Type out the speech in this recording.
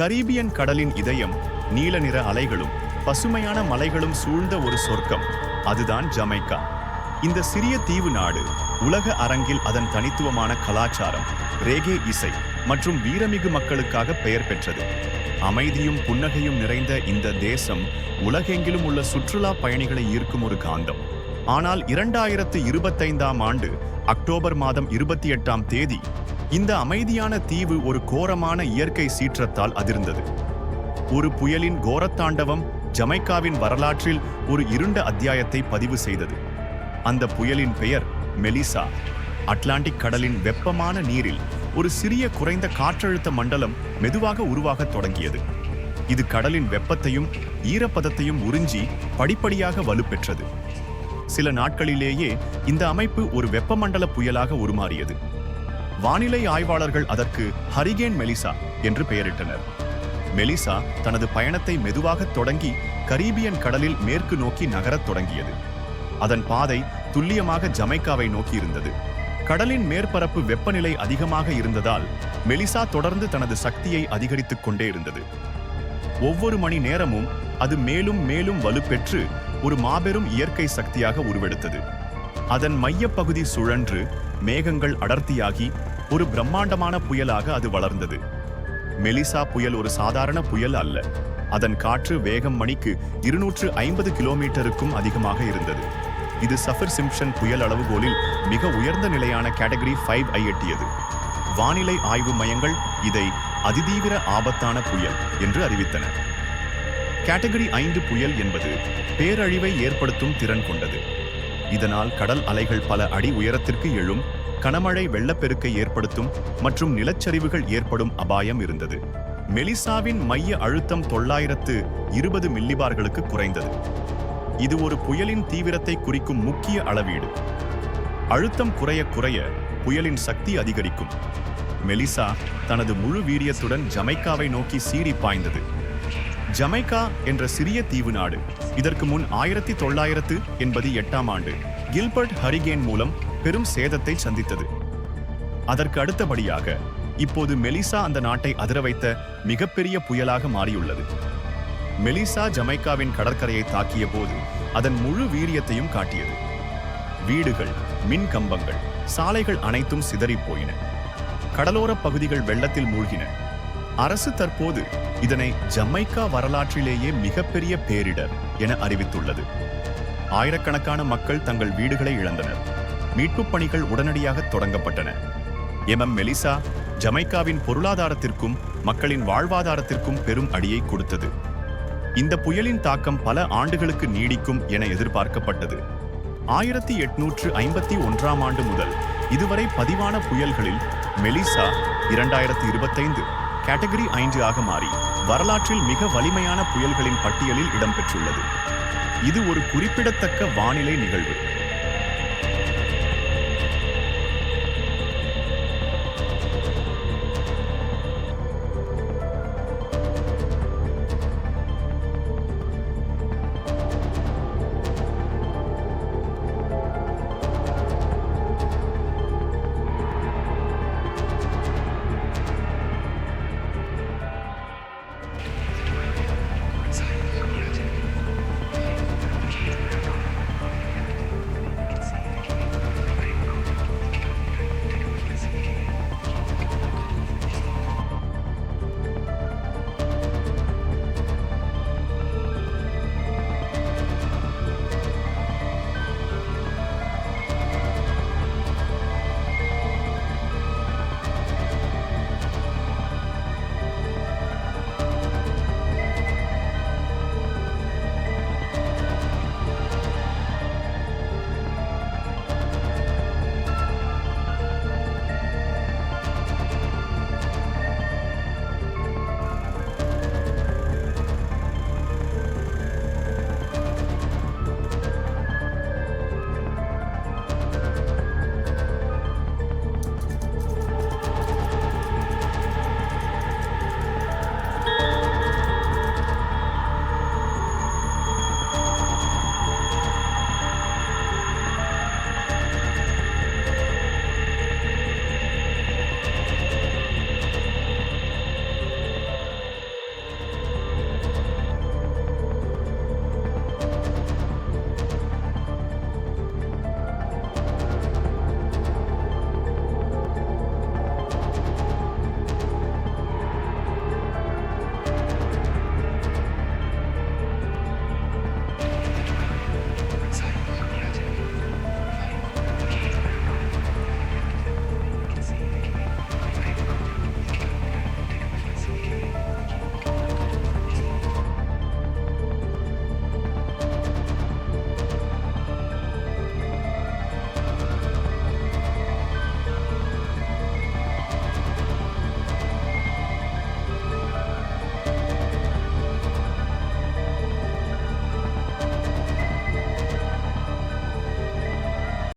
Caribbean கடலின் இதயம் நீல நிற அலைகளும் பசுமையான மலைகளும் சூழ்ந்த ஒரு சொர்க்கம். அதுதான் ஜமைக்கா. இந்த சிறிய தீவு நாடு உலக அரங்கில் அதன் தனித்துவமான கலாச்சாரம் ரேகே இசை மற்றும் வீரமிகு மக்களுக்காக பெயர் பெற்றது. அமைதியும் புன்னகையும் நிறைந்த இந்த தேசம் உலகெங்கிலும் உள்ள சுற்றுலா பயணிகளை ஈர்க்கும் ஒரு காந்தம். ஆனால் இரண்டாயிரத்து இருபத்தைந்தாம் ஆண்டு அக்டோபர் மாதம் இருபத்தி எட்டாம் தேதி இந்த அமைதியான தீவு ஒரு கோரமான இயற்கை சீற்றத்தால் அதிர்ந்தது. ஒரு புயலின் கோரத்தாண்டவம் ஜமைக்காவின் வரலாற்றில் ஒரு இருண்ட அத்தியாயத்தை பதிவு செய்தது. அந்த புயலின் பெயர் மெலிசா. அட்லாண்டிக் கடலின் வெப்பமான நீரில் ஒரு சிறிய குறைந்த காற்றழுத்த மண்டலம் மெதுவாக உருவாகத் தொடங்கியது. இது கடலின் வெப்பத்தையும் ஈரப்பதத்தையும் உறிஞ்சி படிப்படியாக வலுப்பெற்றது. சில நாட்களிலேயே இந்த அமைப்பு ஒரு வெப்பமண்டல புயலாக உருமாறியது. வானிலை ஆய்வாளர்கள் அதற்கு ஹரிகேன் மெலிசா என்று பெயரிட்டனர். மெலிசா தனது பயணத்தை மெதுவாக தொடங்கி கரீபியன் கடலில் மேற்கு நோக்கி நகரத் தொடங்கியது. அதன் பாதை துல்லியமாக ஜமைக்காவை நோக்கி இருந்தது கடலின் மேற்பரப்பு வெப்பநிலை அதிகமாக இருந்ததால் மெலிசா தொடர்ந்து தனது சக்தியை அதிகரித்துக் கொண்டே இருந்தது. ஒவ்வொரு மணி நேரமும் அது மேலும் மேலும் வலுப்பெற்று ஒரு மாபெரும் இயற்கை சக்தியாக உருவெடுத்தது. அதன் மையப்பகுதி சுழன்று மேகங்கள் அடர்த்தியாகி ஒரு பிரம்மாண்டமான புயலாக அது வளர்ந்தது. மெலிசா புயல் ஒரு சாதாரண புயல் அல்ல. அதன் காற்று வேகம் மணிக்கு இருநூற்று ஐம்பது கிலோமீட்டருக்கும் அதிகமாக இருந்தது. இது சஃபர் சிம்ஷன் புயல் அளவுகோலில் மிக உயர்ந்த நிலையான கேட்டகரி ஃபைவ் ஐ எட்டியது. வானிலை ஆய்வு மையங்கள் இதை அதிதீவிர ஆபத்தான புயல் என்று அறிவித்தன. கேட்டகரி ஐந்து புயல் என்பது பேரழிவை ஏற்படுத்தும் திறன் கொண்டது. இதனால் கடல் அலைகள் பல அடி உயரத்திற்கு எழும் கனமழை வெள்ளப்பெருக்கை ஏற்படுத்தும் மற்றும் நிலச்சரிவுகள் ஏற்படும் அபாயம் இருந்தது. மெலிசாவின் மைய அழுத்தம் தொள்ளாயிரத்து இருபது மில்லிபார்களுக்கு குறைந்தது. இது ஒரு புயலின் தீவிரத்தை குறிக்கும் முக்கிய அளவீடு. அழுத்தம் குறைய குறைய புயலின் சக்தி அதிகரிக்கும். மெலிசா தனது முழு வீரியத்துடன் ஜமைக்காவை நோக்கி சீறி பாய்ந்தது. ஜமைக்கா என்ற சிறிய தீவு நாடு இதற்கு முன் ஆயிரத்தி தொள்ளாயிரத்து எண்பது எட்டாம் ஆண்டு கில்பர்ட் ஹரிகேன் மூலம் பெரும் சேதத்தை சந்தித்தது. அதற்கு அடுத்தபடியாக இப்போது மெலிசா அந்த நாட்டை அதிர வைத்த மிகப்பெரிய புயலாக மாறியுள்ளது. மெலிசா ஜமைக்காவின் கடற்கரையை தாக்கிய போது அதன் முழு வீரியத்தையும் காட்டியது. வீடுகள் மின் கம்பங்கள் சாலைகள் அனைத்தும் சிதறிப் போயின. கடலோரப் பகுதிகள் வெள்ளத்தில் மூழ்கின. அரசு தற்போது இதனை ஜமைக்கா வரலாற்றிலேயே மிகப்பெரிய பேரிடர் என அறிவித்துள்ளது. ஆயிரக்கணக்கான மக்கள் தங்கள் வீடுகளை இழந்தனர். மீட்புப் பணிகள் உடனடியாக தொடங்கப்பட்டன. எம். எம். மெலிசா ஜமைக்காவின் பொருளாதாரத்திற்கும் மக்களின் வாழ்வாதாரத்திற்கும் பெரும் அடியை கொடுத்தது. இந்த புயலின் தாக்கம் பல ஆண்டுகளுக்கு நீடிக்கும் என எதிர்பார்க்கப்பட்டது. ஆயிரத்தி எட்நூற்று ஐம்பத்தி ஒன்றாம் ஆண்டு முதல் இதுவரை பதிவான புயல்களில் மெலிசா இரண்டாயிரத்தி இருபத்தைந்து கேட்டகரி ஐந்து ஆக மாறி வரலாற்றில் மிக வலிமையான புயல்களின் பட்டியலில் இடம்பெற்றுள்ளது. இது ஒரு குறிப்பிடத்தக்க வானிலை நிகழ்வு.